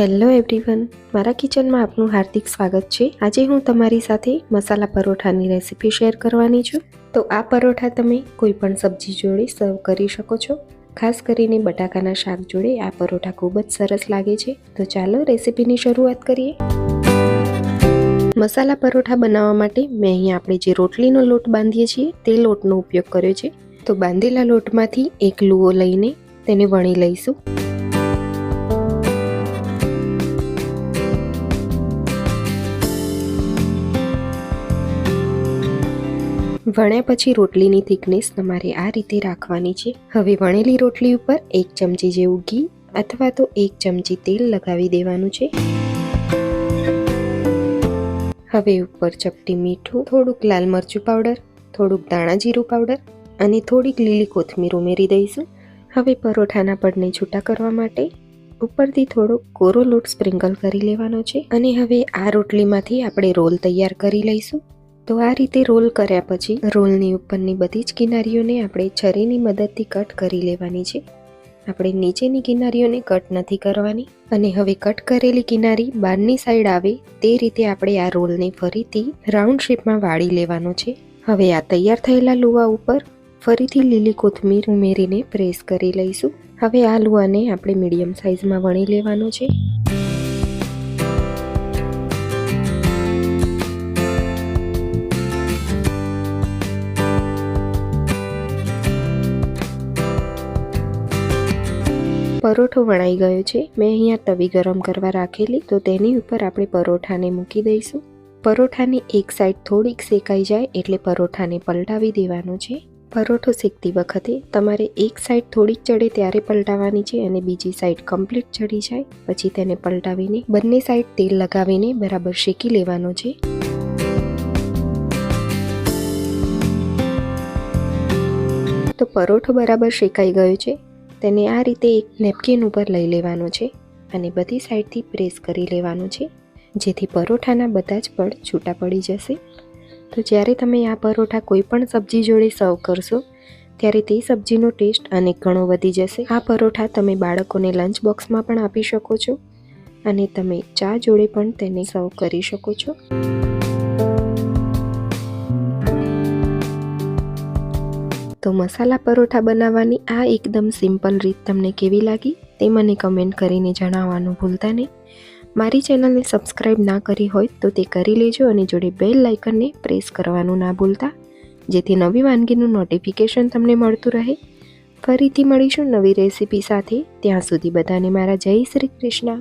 Hello everyone મારા કિચનમાં આપનું હાર્દિક સ્વાગત છે. આજે હું તમારી સાથે મસાલા પરોઠાની રેસિપી શેર કરવાની છું. તો આ પરોઠા તમે કોઈ પણ સબ્જી જોડે સર્વ કરી શકો છો. ખાસ કરીને બટાકાના શાક જોડે આ પરોઠા ખૂબ જ સરસ લાગે છે. તો ચાલો રેસિપીની શરૂઆત કરીએ. મસાલા પરોઠા બનાવવા માટે મેં અહીંયા આપણે જે રોટલીનો લોટ બાંધીએ છીએ તે લોટનો ઉપયોગ કર્યો છે. તો બાંધેલા લોટમાંથી એક લુઓ લઈને તેને વણી લઈશું. વણ્યા પછી રોટલીની થિકનેસ તમારે આ રીતે રાખવાની છે. હવે વણેલી રોટલી ઉપર એક ચમચી જેવું ઘી અથવા તો એક ચમચી તેલ લગાવી દેવાનું છે. હવે ઉપર ચપટી મીઠું, થોડુંક લાલ મરચું પાવડર, થોડુંક દાણા જીરું પાવડર અને થોડીક લીલી કોથમીર ઉમેરી દઈશું. હવે પરોઠાના પડને છૂટા કરવા માટે ઉપરથી થોડો કોરો લોટ સ્પ્રિંકલ કરી લેવાનો છે અને હવે આ રોટલીમાંથી આપણે રોલ તૈયાર કરી લઈશું. તો આ રીતે રોલ કર્યા પછી રોલની ઉપરની બધી જ કિનારીઓને આપણે છરીની મદદથી કટ કરી લેવાની છે. આપણે નીચેની કિનારીઓને કટ નથી કરવાની અને હવે કટ કરેલી કિનારી બહારની સાઈડ આવે તે રીતે આપણે આ રોલને ફરીથી રાઉન્ડ શેપમાં વાળી લેવાનો છે. હવે આ તૈયાર થયેલા લુવા ઉપર ફરીથી લીલી કોથમીર ઉમેરીને પ્રેસ કરી લઈશું. હવે આ લુવાને આપણે મીડિયમ સાઇઝમાં વણી લેવાનો છે. પરોઠો વણાઈ ગયો છે. મેં અહીંયા તવી ગરમ કરવા રાખેલી, તો તેની ઉપર આપણે પરોઠાને મૂકી દઈશું. પરોઠાની એક સાઈડ થોડીક શેકાઈ જાય એટલે પરોઠાને પલટાવી દેવાનો છે. પરોઠો શેકતી વખતે તમારે એક સાઈડ થોડીક ચડે ત્યારે પલટાવવાની છે અને બીજી સાઈડ કમ્પ્લીટ ચડી જાય. પછી તેને પલટાવીને બંને સાઈડ તેલ લગાવીને બરાબર શેકી લેવાનો છે. તો પરોઠો બરાબર શેકાઈ ગયો છે. તેને આ રીતે એક નેપકિન ઉપર લઈ લેવાનો છે અને બધી સાઈડથી પ્રેસ કરી લેવાનું છે. જેથી પરોઠાના બધા જ પડ છૂટા પડી જશે. તો જ્યારે તમે આ પરોઠા કોઈ પણ સબ્જી જોડે સર્વ કરશો, ત્યારે તે સબ્જીનો ટેસ્ટ અનેક ઘણો વધી જશે. આ પરોઠા તમે બાળકોને લંચ બોક્સમાં પણ આપી શકો છો અને તમે ચા જોડે પણ તેને સર્વ કરી શકો છો. તો મસાલા પરોઠા બનાવવાની આ એકદમ સિમ્પલ રીત તમને કેવી લાગી તે મને કમેન્ટ કરીને જણાવવાનું ભૂલતા નહીં. મારી ચેનલને સબસ્ક્રાઈબ ના કરી હોય તો તે કરી લેજો અને જોડે બેલ લાઇકનને પ્રેસ કરવાનું ના ભૂલતા. જેથી નવી વાનગીનું નોટિફિકેશન તમને મળતું રહે. ફરીથી મળીશું નવી રેસીપી સાથે. ત્યાં સુધી બધાને મારા જય શ્રી કૃષ્ણ.